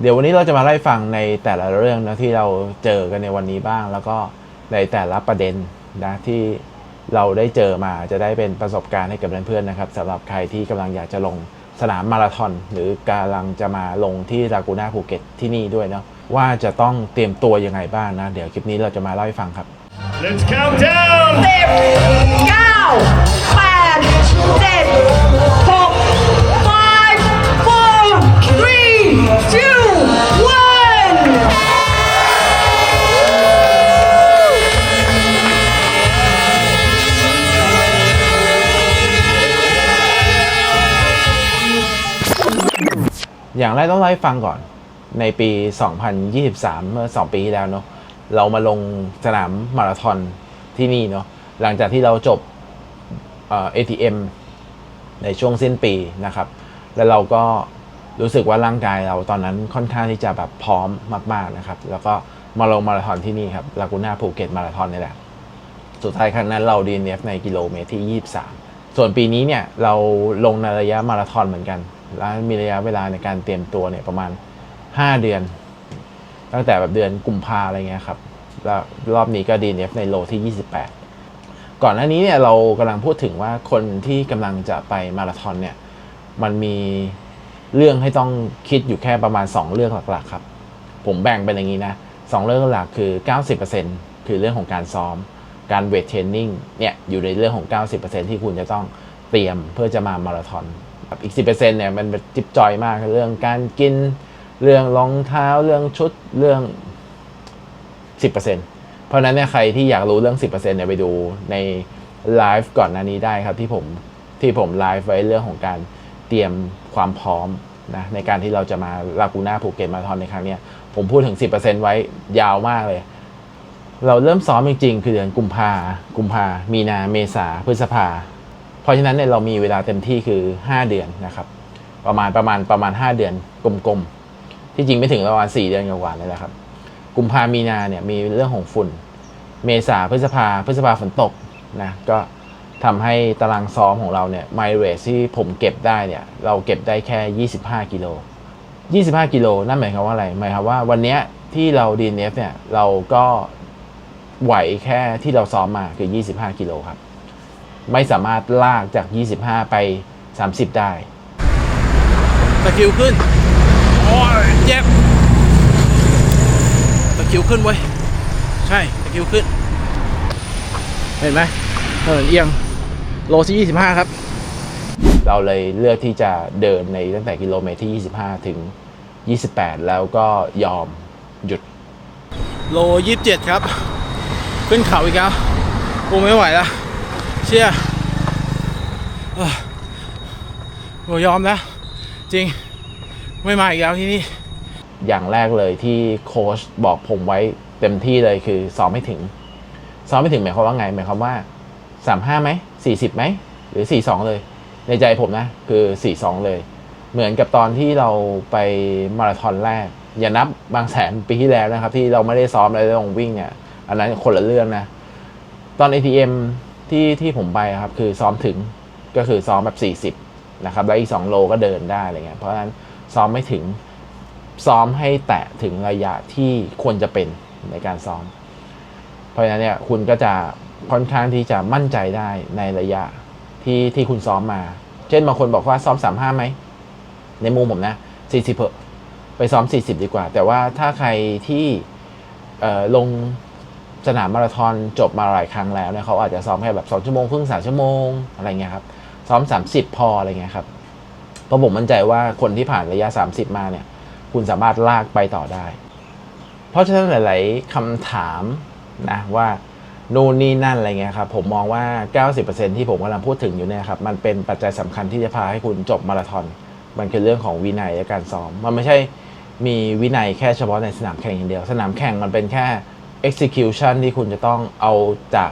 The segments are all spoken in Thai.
เดี๋ยววันนี้เราจะมาไล่ฟังในแต่ละเรื่องนะที่เราเจอกันในวันนี้บ้าง แล้วก็ในแต่ละประเด็นนะที่เราได้เจอมาจะได้เป็นประสบการณ์ให้กับเพื่อนๆนะครับสำหรับใครที่กำลังอยากจะลงสนามมาราธอนหรือกำลังจะมาลงที่ลากูน่าภูเก็ตที่นี่ด้วยเนาะว่าจะต้องเตรียมตัวยังไงบ้างนะ เดี๋ยวคลิปนี้เราจะมาเล่าให้ฟังครับ Let's count down 10 9 8 7 6 5 4 3 2 อย่างแรกต้องเล่าให้ฟังก่อน ในปี 2023 เมื่อ 2 ปีที่แล้วเนาะเรามาลงสนามมาราธอนที่นี่เนาะหลังจากที่เราจบเอ่อ ATM ในช่วงสิ้นปีนะครับ แล้วเราก็รู้สึกว่าร่างกายเราตอนนั้นค่อนข้างที่จะแบบพร้อมมาก ๆนะครับ แล้วก็มาลงมาราธอนที่นี่ครับลากูน่าภูเก็ตมาราธอนนี่แหละ สุดท้ายครั้งนั้นเรา DNF ในกิโลเมตรที่ 23 ส่วนปีนี้เนี่ยเราลงในระยะมาราธอนเหมือนกัน แล้วมีระยะเวลาในการเตรียมตัวเนี่ยประมาณ 5 เดือน ตั้งแต่แบบเดือนกุมภาอะไรเงี้ยครับแล้วรอบนี้ก็ DNF ในโลที่ 28 ก่อนหน้านี้เนี่ยเรากำลังพูดถึงว่าคนที่กำลังจะไปมาราธอนเนี่ยมันมีเรื่องให้ต้องคิดอยู่แค่ประมาณ 2 เรื่องหลักๆครับ ผมแบ่งเป็นอย่างนี้นะสองเรื่องหลักคือ 90%คือเรื่องของการซ้อม การเวทเทรนนิ่งเนี่ยอยู่ในเรื่องของ 90%ที่คุณจะต้องเตรียมเพื่อจะมามาราธอน อีก 10%เนี่ยมันจิบจอยมากเรื่องการกินเรื่องรองเท้าเรื่องชุดเรื่อง 10%เพราะนั้นเนี่ยใครที่อยากรู้เรื่อง 10%เนี่ยไปดูในไลฟ์ก่อนหน้านี้ได้ครับที่ผมที่ผมไลฟ์ไว้เรื่องของการเตรียมความพร้อมนะในการที่เราจะมาลากูน่าภูเก็ตมาราธอนในครั้งเนี้ยผมพูดถึง 10%ไว้ยาวมากเลย เราเริ่มซ้อมจริงๆ คือเดือนกุมภากุมภามีนาเมษาพฤษภา เพราะฉะนั้นเนี่ยเรามีเวลาเต็มที่คือ 5 เดือนนะครับ ประมาณประมาณประมาณ 5 เดือนกลมๆที่จริงไม่ถึงประมาณ 4 เดือนกว่าๆนี่แหละครับกุมภามีนาเนี่ยมีเรื่องของฝุ่น เมษาพฤษภาพฤษภาฝนตกนะก็ทำให้ตารางซ้อมของเราเนี่ยไมเรสที่ผมเก็บได้เนี่ยเราเก็บได้แค่ 25 กิโล 25 กิโลนั่นหมายความว่าอะไรหมายความว่าวันนี้ที่เรา DNF เนี่ยเราก็ไหวแค่ที่เราซ้อมมาคือ 25 กิโลครับ ไม่สามารถลากจาก 25 ไป 30 ได้ตะคริวขึ้น โอ้ยเจ็บตะคริวขึ้นเว้ย ใช่ตะคริวขึ้น เห็นไหมถนนเอียง โลที่25 ครับ เราเลยเลือกที่จะเดินในตั้งแต่กิโลเมตรที่ 25 ถึง 28 แล้วก็ยอมหยุด โล 27 ครับ ขึ้นเขาอีกแล้วกูไม่ไหวแล้ว เชี่ยเอ้ยอมแล้ว จริงไม่มาอีกแล้วที่นี่ อย่างแรกเลยที่โค้ชบอกผมไว้เต็มที่เลยคือซ้อมไม่ถึงซ้อมไม่ถึงหมายความว่าไงหมายความว่า35ไหม40ไหมหรือ42เลย ในใจผมนะ คือ42เลย เหมือนกับตอนที่เราไปมาราธอนแรก อย่านับบางแสนปีที่แล้วนะครับ ที่เราไม่ได้ซ้อมเลยลงวิ่งเนี่ยอันนั้นคนละเรื่องนะ ตอน ATM ที่ที่ผมไปครับคือซ้อมถึงก็คือซ้อมแบบ 40นะครับแล้วอีก 2 โลก็เดินได้อะไรเงี้ยเพราะฉะนั้นซ้อมไม่ถึงซ้อมให้แตะถึงระยะที่ควรจะเป็นในการซ้อม เพราะฉะนั้นเนี่ยคุณก็จะค่อนข้างที่จะมั่นใจได้ในระยะที่ที่คุณซ้อมมา เช่นบางคนบอกว่าซ้อม 35ไหมในมุมผมนะ 40เพอไปซ้อม 40 ดีกว่า แต่ว่าถ้าใครที่เออลง สนามมาราธอนจบมาหลายครั้งแล้วเนี่ยเขาอาจจะซ้อมแค่แบบ2ชั่วโมงครึ่ง3ชั่วโมงอะไรเงี้ยครับซ้อม 30 พออะไรเงี้ยครับเพราะผมมั่นใจว่าคนที่ผ่านระยะ 30 มาเนี่ย คุณสามารถลากไปต่อได้ เพราะฉะนั้นหลาย ๆคำถามนะว่านู่นนี่นั่นอะไรเงี้ยครับผมมองว่า 90%ที่ผมกำลังพูดถึงอยู่เนี่ยครับมันเป็นปัจจัยสำคัญที่จะพาให้คุณจบมาราธอนมันคือเรื่องของวินัยและการซ้อม มันไม่ใช่มีวินัยแค่เฉพาะในสนามแข่งอย่างเดียว สนามแข่งมันเป็นแค่ execution ที่คุณจะต้องเอาจาก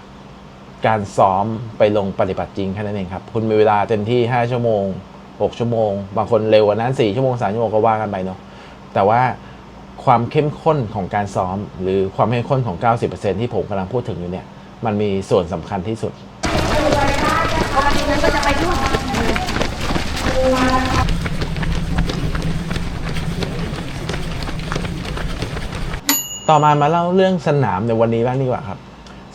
การซ้อมไปลงปฏิบัติจริงแค่นั้นเองครับ คุณมีเวลาเต็มที่ 5 ชั่วโมง 6 ชั่วโมง บางคนเร็วกว่านั้น 4 ชั่วโมง 3 ชั่วโมงก็ว่ากันไปเนาะแต่ว่าความเข้มข้นของการซ้อม หรือความเข้มข้นของ 90%ที่ผมกำลังพูดถึงอยู่เนี่ยมันมีส่วนสำคัญที่สุด ต่อมามาเล่าเรื่องสนามในวันนี้บ้างดีกว่าครับ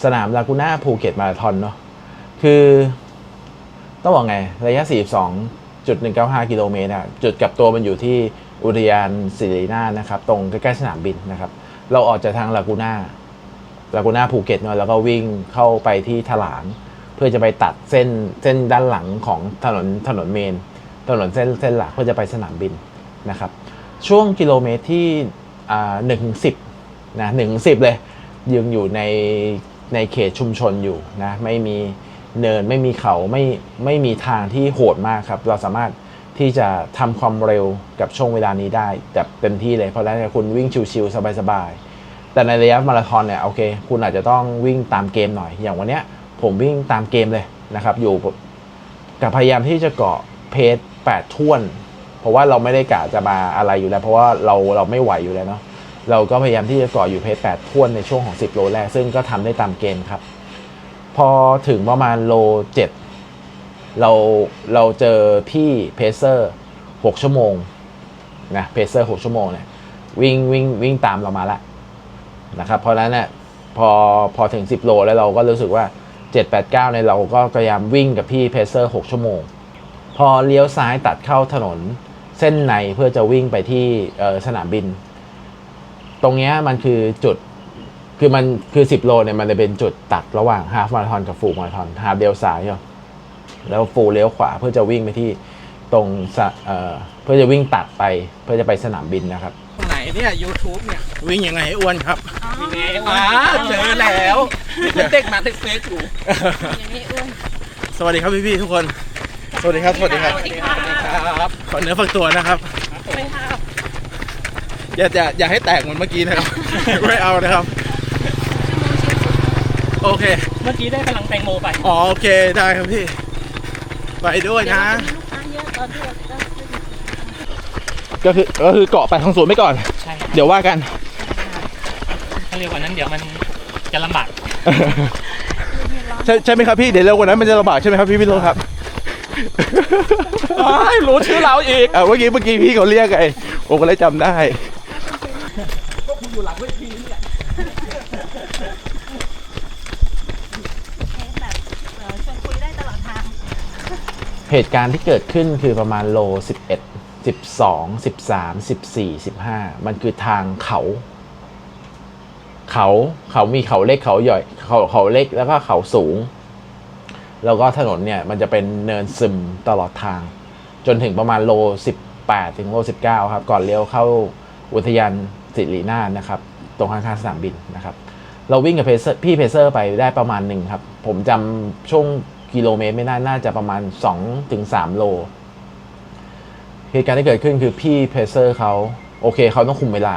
สนามลากูน่าภูเก็ตมาราธอนเนาะคือต้องบอกไง ระยะ 42.195 กิโลเมตรอะจุดกับตัวมันอยู่ที่อุทยานศิรินานะครับ ตรงใกล้ๆสนามบินนะครับ เราออกจากทางลากูน่าลากูน่าภูเก็ตเนาะแล้วก็วิ่งเข้าไปที่ถลาง เพื่อจะไปตัดเส้นเส้นด้านหลังของถนนถนนเมน ถนนเส้นเส้นหลักเพื่อจะไปสนามบินนะครับ ช่วงกิโลเมตรที่หนึ่งถึงสิบ นะหนึ่งสิบเลยยังอยู่ในในเขตชุมชนอยู่นะไม่มีเนินไม่มีเขาไม่ไม่มีทางที่โหดมากครับ เราสามารถที่จะทำความเร็วกับช่วงเวลานี้ได้แบบเต็มที่เลยเพราะฉะนั้นคุณวิ่งชิวๆสบายๆ แต่ในระยะมาราธอนเนี่ยโอเค คุณอาจจะต้องวิ่งตามเกมหน่อย อย่างวันเนี้ยผมวิ่งตามเกมเลยนะครับ อยู่กับพยายามที่จะเกาะเพจ8ท่วน เพราะว่าเราไม่ได้กะจะมาอะไรอยู่แล้ว เพราะว่าเราเราไม่ไหวอยู่แล้วเนาะ เราก็พยายามที่จะกาะอยู่เพจ8ท่วนในช่วงของ 10 โลแรก ซึ่งก็ทำได้ตามเกณฑ์ครับ พอถึงประมาณโล 7 เราเราเจอพี่เพเซอร์ 6 ชั่วโมงนะเพเซอร์ 6 ชั่วโมงเนี่ยวิ่งวิ่งวิ่งตามเรามาละนะครับเพราะนั้นเนี่ยพอพอถึง 10 โลแล้วเราก็รู้สึกว่า 7 8 9เนี่ยเราก็พยายามวิ่งกับพี่เพเซอร์ 6 ชั่วโมง พอเลี้ยวซ้ายตัดเข้าถนนเส้นในเพื่อจะวิ่งไปที่สนามบิน ตรงเนี้ยมันคือจุดคือมันคือ 10 โลเนี่ยมันจะเป็นจุดตัดระหว่างฮาฟมาราธอนกับฟูลมาราธอนฮาฟเลี้ยวซ้ายเนาะแล้วฟูลเลี้ยวขวาเพื่อจะวิ่งไปที่ตรงสะเอ่อเพื่อจะวิ่งตัดไปเพื่อจะไปสนามบินนะครับไหนเนี่ย YouTube เนี่ยวิ่งยังไงให้อ้วนครับนี่ไงอ่าเจอแล้วนี่เด็กมาเฟซอยู่สวัสดีครับพี่ๆทุกคน สวัสดีครับสวัสดีครับสวัสดีครับขอเนื้อฝักตัวนะครับ อย่าอย่าอย่าให้แตกเหมือนเมื่อกี้นะครับ ไม่เอานะครับ โอเค เมื่อกี้ได้พลังแตงโมไป อ๋อโอเคได้ครับพี่ ไปด้วยนะ ก็คือก็คือเกาะไปทางสวนไปก่อน ใช่เดี๋ยวว่ากัน ถ้าเร็วกว่านั้นเดี๋ยวมันจะลำบาก ใช่ใช่ไหมครับพี่เดี๋ยวเร็วกว่านั้นมันจะลำบากใช่ไหมครับพี่พี่โรจน์ครับรู้ชื่อเราอีกอ่าเมื่อกี้เมื่อกี้พี่เขาเรียกไงผมก็เลยจำได้ แบบเอ่อชวนคุยได้ตลอดทาง เหตุการณ์ที่เกิดขึ้นคือประมาณโล 11 12 13 14 15 มันคือทางเขา เขาเขามีเขาเล็กเขาใหญ่เขาเขาเล็กแล้วก็เขาสูง แล้วก็ถนนเนี่ยมันจะเป็นเนินซึมตลอดทาง จนถึงประมาณโล 18 ถึงโล 19 ครับ ก่อนเลี้ยวเข้าอุทยานสิรินาถนะครับ ตรงข้างๆสนามบินนะครับ เราวิ่งกับเพเซอพี่เพเซอร์ไปได้ประมาณหนึ่งครับ ผมจำช่วง กิโลเมตรไม่ได้น่าจะประมาณ2ถึง3โล เหตุการณ์ที่เกิดขึ้นคือพี่เพเซอร์เขาโอเคเขาต้องคุมเวลา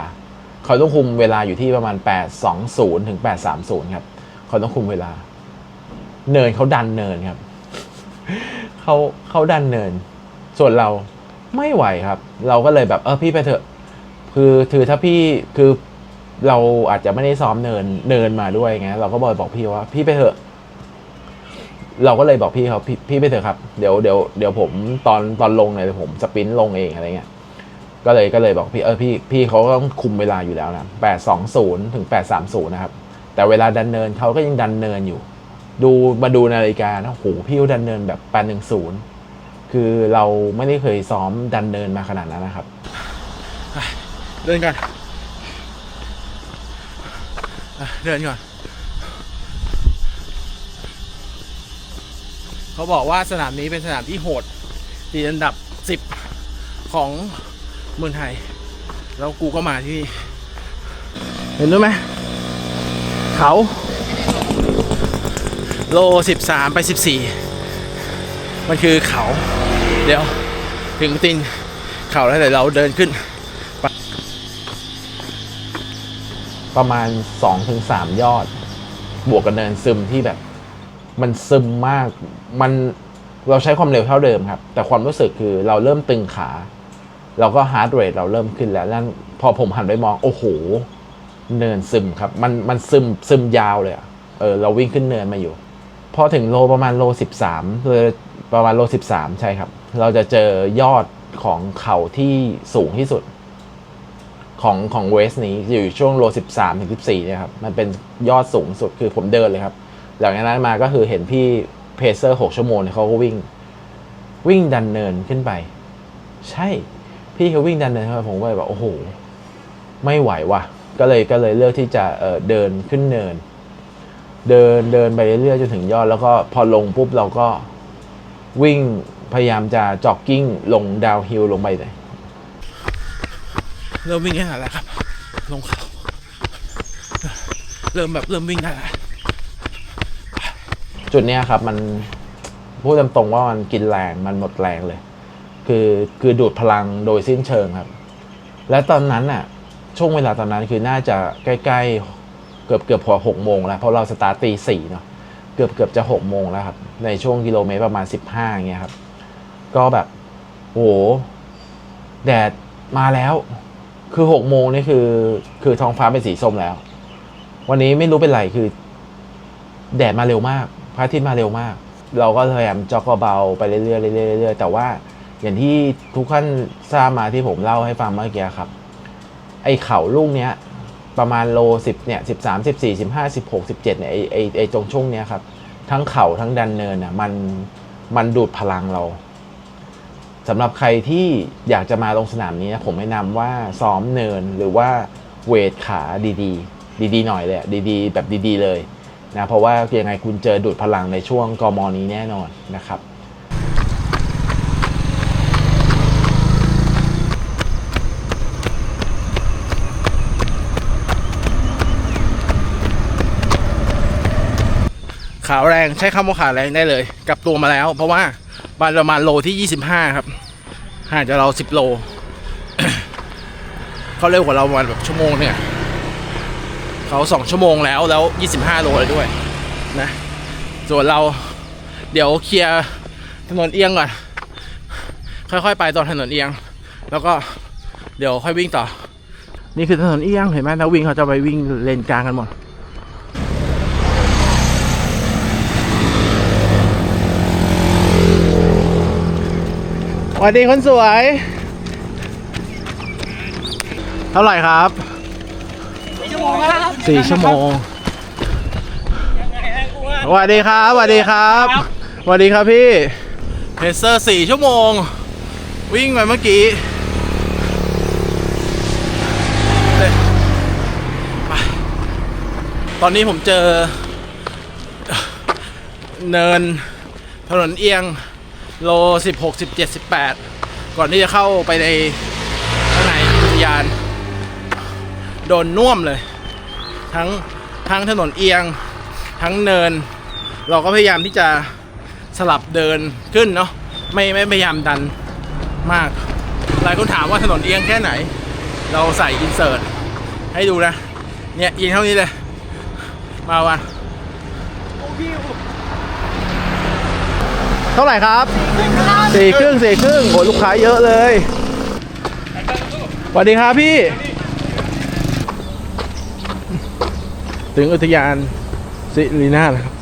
เขาต้องคุมเวลาอยู่ที่ประมาณ 820 ถึง 830 ครับ เขาต้องคุมเวลา เนินเขาดันเนินครับ เขาเขาดันเนิน ส่วนเราไม่ไหวครับ เราก็เลยแบบเออพี่ไปเถอะ คือคือถ้าพี่คือเราอาจจะไม่ได้ซ้อมเนินเนินมาด้วยไงเราก็บอกบอกพี่ว่า พี่ไปเถอะ เราก็เลยบอกพี่เขาพี่พี่ไปเถอะครับเดี๋ยวเดี๋ยวเดี๋ยวผมตอนตอนลงเนี่ยเดี๋ยวผมสปรินต์ลงเองอะไรเงี้ยก็เลยก็เลยบอกพี่เออพี่พี่เขาก็ต้องคุมเวลาอยู่แล้วนะแปดสองศูนย์ถึงแปดสามศูนย์นะครับแต่เวลาดันเนินเขาก็ยังดันเนินอยู่ ดูมาดูนาฬิกานะโหพี่เขาดันเนินแบบแปดหนึ่งศูนย์คือเราไม่ได้เคยซ้อมดันเนินมาขนาดนั้นนะครับ เดินก่อนเดินก่อน เขาบอกว่าสนามนี้เป็นสนามที่โหดติดอันดับสิบของเมืองไทย แล้วกูก็มาที่นี่เห็นด้วยไหมเขา โลสิบสามไปสิบสี่มันคือเขา เดี๋ยวถึงตินเขาแล้วเดี๋ยวเราเดินขึ้น ประมาณ2อถึงสยอด บวกกับเนินซึมที่แบบ มันซึมมากมันเราใช้ความเร็วเท่าเดิมครับ แต่ความรู้สึกคือเราเริ่มตึงขา เราก็ฮาร์ดเรทเราเริ่มขึ้นแล้วแล้วพอผมหันไปมอง โอ้โห เนินซึมครับ มันมันซึมซึมยาวเลยอะเออเราวิ่งขึ้นเนินมาอยู่ พอถึงโลประมาณโลสิบสามเลยประมาณโลสิบสามใช่ครับ เราจะเจอยอดของเขาที่สูงที่สุด ของของเวสนี้อยู่ช่วงโล13ถึง14เนี่ยครับ มันเป็นยอดสูงสุดคือผมเดินเลยครับ หลังจากนั้นมาก็คือเห็นพี่เพเซอร์6ชั่วโมงเนี่ยเขาก็วิ่ง วิ่งดันเนินขึ้นไป ใช่ พี่เขาวิ่งดันเนินขึ้นไปผมก็เลยแบบโอ้โห ไม่ไหวว่ะ ก็เลยก็เลยเลือกที่จะเเดินขึ้นเนิน เดินเดินไปเรื่อยๆจนถึงยอด แล้วก็พอลงปุ๊บเราก็วิ่งพยายามจะจ็อกกิ้งลงดาวฮิลลงไปเลยเริ่มวิ่งแค่ไหนแล้วครับ ลงเขาเริ่มแบบเริ่มวิ่งได้แล้ว จุดเนี้ยครับ มันพูดตรงๆว่ามันกินแรงมันหมดแรงเลย คือคือดูดพลังโดยสิ้นเชิงครับ และตอนนั้นน่ะ ช่วงเวลาตอนนั้นคือน่าจะใกล้ๆ เกือบเกือบพอหกโมงแล้วเพราะเราสตาร์ทตีสี่เนาะเกือบเกือบจะหกโมงแล้วครับ ในช่วงกิโลเมตรประมาณสิบห้าเงี้ยครับ ก็แบบโหแดดมาแล้ว คือหกโมงนี่คือ คือท้องฟ้าเป็นสีส้มแล้ว วันนี้ไม่รู้เป็นไรคือ แดดมาเร็วมาก พระอาทิตย์มาเร็วมาก เราก็พยายามจ็อกเบาไปเรื่อยๆเรื่อยๆเรื่อยๆแต่ว่าอย่างที่ทุกท่านทราบมาที่ผมเล่าให้ฟังเมื่อกี้ครับ ไอ้เขาลูกเนี้ยประมาณโลสิบเนี่ยสิบสามสิบสี่สิบห้าสิบหกสิบเจ็ดเนี่ยไอ้ไอ้ไอ้ตรงช่วงเนี้ยครับทั้งเข่าทั้งดันเนินอะมันมันดูดพลังเราสำหรับใครที่อยากจะมาลงสนามนี้นะผมแนะนำว่าซ้อมเนินหรือว่าเวทขาดีๆ ดีๆหน่อยเลยดีๆ แบบดีๆเลย นะเพราะว่ายังไงคุณเจอดูดพลังในช่วงกมนี้แน่นอนนะครับขาแรงใช้คำว่าขาแรงได้เลย กลับตัวมาแล้ว เพราะว่าบานประมาณโลที่ 25 ครับห่างจากเรา 10 โล เขาเร็วกว่าเราประมาณแบบชั่วโมงเนี่ย เขา 2 ชั่วโมงแล้วแล้ว 25 โลเลยด้วยนะส่วนเราเดี๋ยวเคลียร์ถนนเอียงก่อนค่อยๆ ไปตอนถนนเอียง แล้วก็เดี๋ยวค่อยวิ่งต่อ นี่คือถนนเอียงเห็นไหมนักวิ่งเขาจะไปวิ่งเลนกลางกันหมดสวัสดีคนสวย เท่าไหร่ครับ โมงครับสี่ชั่วโมงสวัสดีครับสวัสดีครับสวัสดีครับพี่เพเซอร์สี่ชั่วโมง วิ่งไปเมื่อกี้ไปตอนนี้ผมเจอ เนินถนนเอียงโล 16 17 18 ก่อนที่จะเข้าไปในข้างในอุทยาน โดนน่วมเลย ทั้งทั้งถนนเอียง ทั้งเนิน เราก็พยายามที่จะสลับเดินขึ้นเนาะไม่ไม่พยายามดันมาก หลายคนถามว่าถนนเอียงแค่ไหน เราใส่อินเสิร์ตให้ดูนะ เนี่ยเอียงเท่านี้เลย มาวันเท่าไหร่ครับสี่ครึ่งสี่ครึ่งโอ้ลูกค้าเยอะเลยสวัสดีครับพี่ ถึงอุทยานสิรินาถแล้วครับ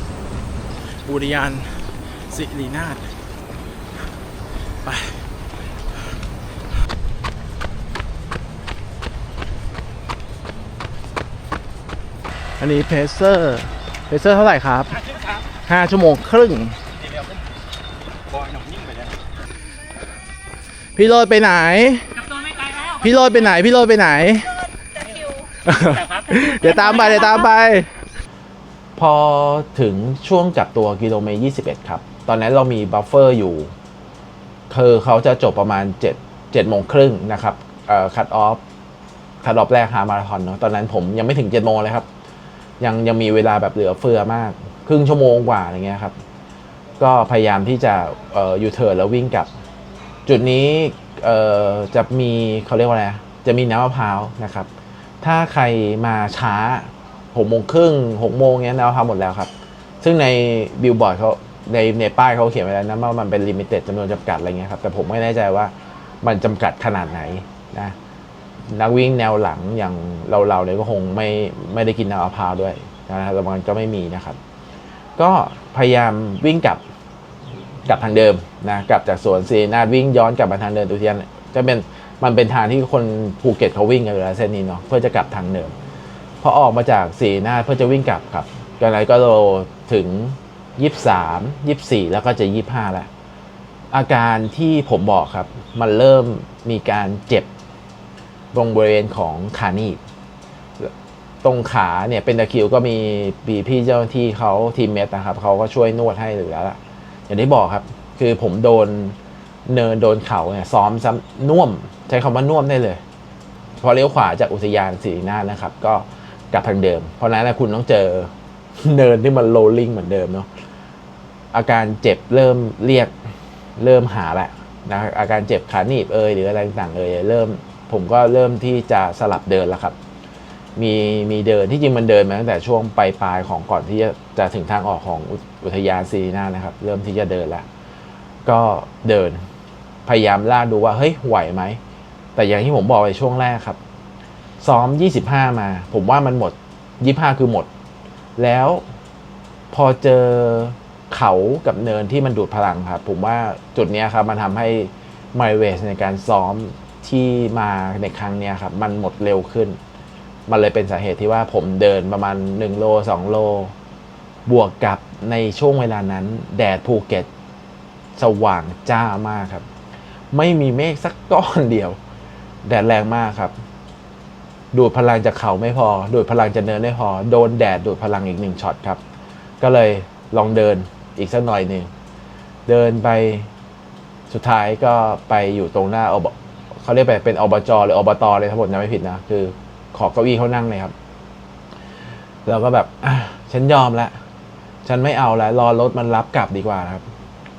อุทยานสิรินาถไปอันนี้เพเซอร์เพเซอร์เท่าไหร่ครับห้าชั่วโมงครึ่ง พี่โรดไปไหน พี่โรดไปไหน พี่โรดไปไหน เดี๋ยวตามไปเดี๋ยวตามไป พอถึงช่วงจับตัวกิโลเมตร21 ครับ ตอนนั้นเรามีบัฟเฟอร์อยู่คือเขาจะจบประมาณ7 7โมงครึ่งนะครับเอ่อคัตออฟคัตออฟแรกฮามาราธอนเนาะตอนนั้นผมยังไม่ถึง7โมงเลยครับ ยังยังมีเวลาแบบเหลือเฟือมาก ครึ่งชั่วโมงกว่าอะไรเงี้ยครับ ก็พยายามที่จะเอ่อยูเทิร์นแล้ววิ่งกลับ จุดนี้เอ่อจะมีเขาเรียกว่าอะไรจะมีน้ำมะพร้าวนะครับ ถ้าใครมาช้าหกโมงครึ่งหกโมงเนี้ยน้ำมะพร้าหมดแล้วครับ ซึ่งในบิลบอร์ดเขาในในป้ายเขาเขียนไว้แล้วนะว่ามันเป็นลิมิเต็ดจำนวนจำกัดอะไรเงี้ยครับ แต่ผมไม่แน่ใจว่ามันจำกัดขนาดไหนนะ นักวิ่งแนวหลังอย่างเราเราเลยก็คงไม่ไม่ได้กินน้ำมะพร้าวด้วยนะแต่มันก็ไม่มีนะครับ ก็พยายามวิ่งกลับกลับทางเดิมนะกลับจากสวนซีนาดวิ่งย้อนกลับมาทางเดินตุเทียนจะเป็น มันเป็นทางที่คนภูเก็ตเขาวิ่งกันอยู่แล้วเส้นนี้เนาะเพื่อจะกลับทางเดิมพอออกมาจากสีหน้าเพื่อจะวิ่งกลับครับกันไรก็โลถึงยี่สามยี่สี่แล้วก็จะยี่ห้าแล้วอาการที่ผมบอกครับ มันเริ่มมีการเจ็บตรงบริเวณของขาหนีบตรงขาเนี่ยเป็นตะคิวก็มีปีพี่เจ้าที่เขาทีมเมทนะครับเขาก็ช่วยนวดให้เหลือแล้วล่ะอย่างที่บอกครับ คือผมโดน เนินโดนเข่าเนี่ยซ้อมซ้ำน่วม ใช้คำว่าน่วมได้เลย พอเลี้ยวขวาจากอุทยานสีนานะครับ ก็กลับทางเดิม เพราะนั้นนะคุณต้องเจอเนินที่มันโรลลิ่งเหมือนเดิมเนาะอาการเจ็บเริ่มเรียกเริ่มหาแหละนะอาการเจ็บขาหนีบเอยหรืออะไรต่างๆเอยเริ่ม ผมก็เริ่มที่จะสลับเดินแล้วครับ มีมีเดินที่จริงมันเดินมาตั้งแต่ช่วงปลายปลายๆของก่อนที่จะจะถึงทางออกของอุอุทยานซีนานะครับ เริ่มที่จะเดินแล้วก็เดิน พยายามล่ากดูว่าเฮ้ยไหวไหม แต่อย่างที่ผมบอกไปช่วงแรกครับ ซ้อม 25 มา ผมว่ามันหมด 25 คือหมด แล้วพอเจอเขากับเนินที่มันดูดพลังครับผมว่าจุดนี้ครับมันทำให้ไมเวสในการซ้อมที่มาในครั้งนี้ครับ มันหมดเร็วขึ้น มันเลยเป็นสาเหตุที่ว่าผมเดินประมาณ 1 โล 2 โล บวกกับในช่วงเวลานั้น แดดภูเก็ต สว่างจ้ามากครับ ไม่มีเมฆสักก้อนเดียว แดดแรงมากครับ ดูดพลังจากเขาไม่พอ ดูดพลังจากเนินไม่พอ โดนแดดดูดพลังอีกหนึ่งช็อตครับ ก็เลยลองเดินอีกสักหน่อยหนึ่ง เดินไปสุดท้ายก็ไปอยู่ตรงหน้าอบเขาเรียกไปเป็นอบจหรืออบตเลยทั้งหมดนะไม่ผิดนะ คือขอเก้าอี้เขานั่งเลยครับ แล้วก็แบบฉันยอมแล้วฉันไม่เอาแล้วรอรถมันรับกลับดีกว่าครับ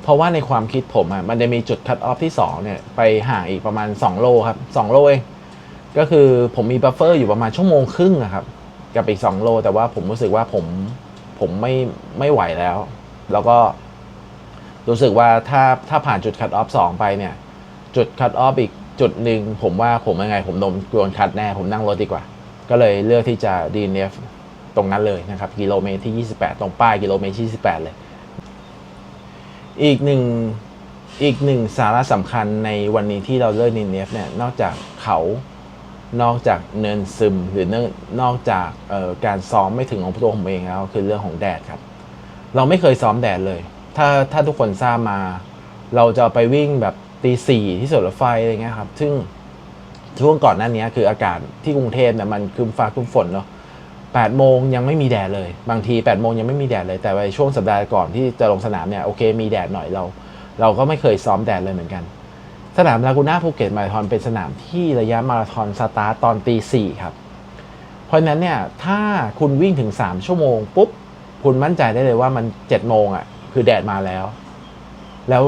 เพราะว่าในความคิดผมอะมันจะมีจุดคัตออฟที่2เนี่ยไปห่างอีกประมาณ 2 โลครับ2โลเองก็คือผมมีบัฟเฟอร์อยู่ประมาณชั่วโมงครึ่งอะครับกับอีก 2 โล แต่ว่าผมรู้สึกว่าผมผมไม่ไม่ไหวแล้ว แล้วก็รู้สึกว่าถ้าถ้าผ่านจุดคัตออฟสองไปเนี่ย จุดคัตออฟอีกจุดหนึ่งผมว่าผมยังไง ผมโดนโดนคัดแน่ ผมนั่งรถดีกว่า ก็เลยเลือกที่จะ DNF ตรงนั้นเลยนะครับ กิโลเมตรที่ 28 ตรงป้ายกิโลเมตรที่28 เลย อีกหนึ่งอีกหนึ่งสาระสำคัญในวันนี้ที่เราเลือก DNF เนี่ยนอกจากเขานอกจากเนินซึมหรือนนอกจากการซ้อมไม่ถึงของตัวผมเองแล้วคือเรื่องของแดดครับ เราไม่เคยซ้อมแดดเลย ถ้าถ้าทุกคนทราบมา เราจะไปวิ่งแบบตีสี่ที่สวนรถไฟอะไรเงี้ยครับ ซึ่งช่วงก่อนหน้านี้คืออากาศที่กรุงเทพเนี่ยมันครึมฟ้าครึมฝนเนาะ แปดโมงยังไม่มีแดดเลย บางทีแปดโมงยังไม่มีแดดเลย แต่ในช่วงสัปดาห์ก่อนที่จะลงสนามเนี่ยโอเคมีแดดหน่อยเรา เราก็ไม่เคยซ้อมแดดเลยเหมือนกัน สนามลากูน่าภูเก็ตมาราธอนเป็นสนามที่ระยะมาราธอนสตาร์ตตอนตีสี่ครับ เพราะฉะนั้นเนี่ยถ้าคุณวิ่งถึง 3 ชั่วโมงปุ๊บคุณมั่นใจได้เลยว่ามัน7จ็ดโมงอะคือแดดมาแล้ว แล้ว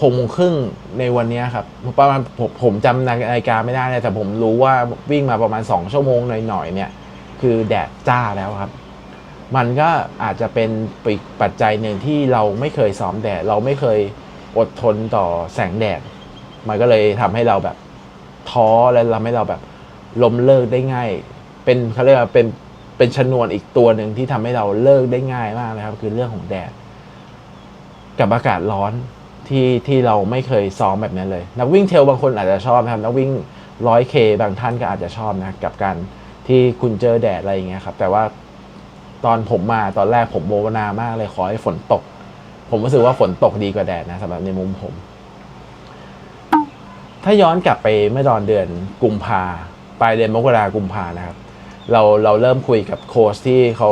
หกโมงครึ่งในวันนี้ครับประมาณผมผมจำนาฬิกาไม่ได้เลยแต่ผมรู้ว่าวิ่งมาประมาณ 2 ชั่วโมงหน่อยๆเนี่ย คือแดดจ้าแล้วครับ มันก็อาจจะเป็นปัจจัยหนึ่งที่เราไม่เคยซ้อมแดด เราไม่เคยอดทนต่อแสงแดด มันก็เลยทำให้เราแบบท้อและทำให้เราแบบล้มเลิกได้ง่าย เป็นเขาเรียกว่าเป็นเป็นชนวนอีกตัวหนึ่งที่ทำให้เราเลิกได้ง่ายมากนะครับ คือเรื่องของแดด กับอากาศร้อนที่ที่เราไม่เคยซ้อมแบบนั้นเลย นักวิ่งเทรลบางคนอาจจะชอบนะครับ นักวิ่งร้อยเคบางท่านก็อาจจะชอบนะกับการ ที่คุณเจอแดดอะไรอย่างเงี้ยครับ แต่ว่าตอนผมมาตอนแรกผมโมนามากเลยขอให้ฝนตก ผมรู้สึกว่าฝนตกดีกว่าแดดนะสำหรับในมุมผม ถ้าย้อนกลับไปเมื่อตอนเดือนกุมภาปลายเดือนมกรากุมภานะครับ เราเราเริ่มคุยกับโค้ชที่เขา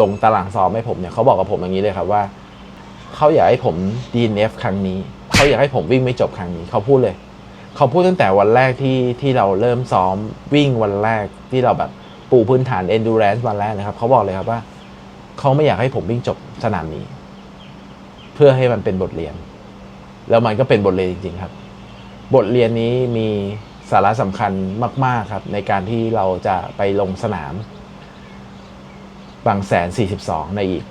ลงตารางซ้อมให้ผมเนี่ยเขาบอกกับผมอย่างนี้เลยครับว่าเขาอยากให้ผม DNF ครั้งนี้เขาอยากให้ผมวิ่งไม่จบครั้งนี้เขาพูดเลย เขาพูดตั้งแต่วันแรกที่ที่เราเริ่มซ้อมวิ่งวันแรกที่เราแบบปูพื้นฐาน endurance วันแรกนะครับ เขาบอกเลยครับว่า เขาไม่อยากให้ผมวิ่งจบสนามนี้ เพื่อให้มันเป็นบทเรียน แล้วมันก็เป็นบทเรียนจริงๆครับ บทเรียนนี้มีสาระสำคัญมาก ๆครับ ในการที่เราจะไปลงสนามบางแสน42ในอีก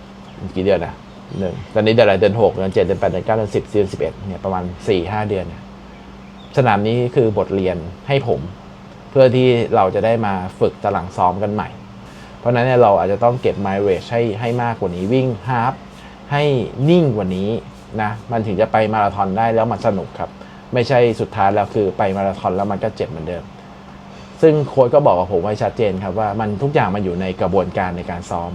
กี่เดือนนะหนึ่งตอนนี้เดือนอะไรเดือนหกเดือนเจ็ดเดือนแปดเดือนเก้าเดือนสิบเดือนสิบเอ็ดเนี่ยประมาณสี่ห้าเดือนเนี่ย สนามนี้คือบทเรียนให้ผม เพื่อที่เราจะได้มาฝึกตารางซ้อมกันใหม่ เพราะนั้นเนี่ยเราอาจจะต้องเก็บ m i l a g e ให้ให้มากกว่านี้วิ่งฮาร์ปให้นิ่งกว่านี้นะมันถึงจะไปมาราธอนได้แล้วมันสนุกครับ ไม่ใช่สุดท้ายแล้วคือไปมาราธอนแล้วมันก็เจ็บเหมือนเดิม ซึ่งโค้ชก็บอกกับผมไว้ชัดเจนครับว่ามันทุกอย่างมันอยู่ในกระบวนการในการซ้อม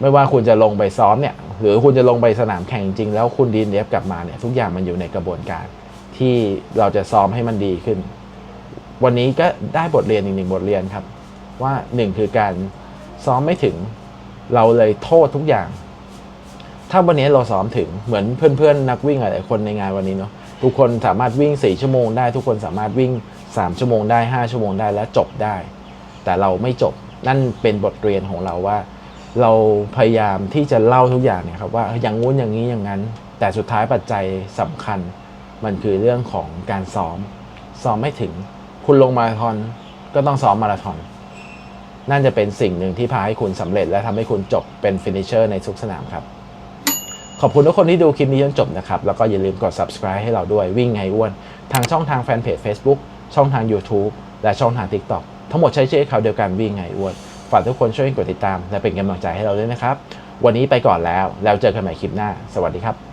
ไม่ว่าคุณจะลงไปซ้อมเนี่ยหรือคุณจะลงไปสนามแข่งจริงแล้วคุณดีนเดฟกลับมาเนี่ยทุกอย่างมันอยู่ในกระบวนการ ที่เราจะซ้อมให้มันดีขึ้น วันนี้ก็ได้บทเรียนอีกหนึ่งบทเรียนครับ ว่าหนึ่งคือการซ้อมไม่ถึง เราเลยโทษทุกอย่าง ถ้าวันนี้เราซ้อมถึงเหมือนเพื่อนๆ นักวิ่งหลายคนในงานวันนี้เนาะทุกคนสามารถวิ่ง 4 ชั่วโมงได้ ทุกคนสามารถวิ่ง 3 ชั่วโมงได้ 5 ชั่วโมงได้และจบได้ แต่เราไม่จบนั่นเป็นบทเรียนของเราว่า เราพยายามที่จะเล่าทุกอย่างเนี่ยครับว่าอย่างงู้นอย่างนี้อย่างนั้น แต่สุดท้ายปัจจัยสำคัญ มันคือเรื่องของการซ้อม ซ้อมไม่ถึง คุณลงมาราธอนก็ต้องซ้อมมาราธอนนั่นจะเป็นสิ่งหนึ่งที่พาให้คุณสำเร็จ และทำให้คุณจบเป็นฟินิชเชอร์ในทุกสนามครับ ขอบคุณทุกคนที่ดูคลิปนี้จนจบนะครับ แล้วก็อย่าลืมกด subscribe ให้เราด้วยวิ่งไงอ้วน ทางช่องทางแฟนเพจ Facebook ช่องทาง YouTube และช่องทาง TikTok ทั้งหมดใช้ชื่อเขาเดียวกันวิ่งไงอ้วน ฝากทุกคนช่วยกดติดตาม และเป็นกำลังใจให้เราด้วยนะครับ วันนี้ไปก่อนแล้ว แล้วเจอกันใหม่คลิปหน้า สวัสดีครับ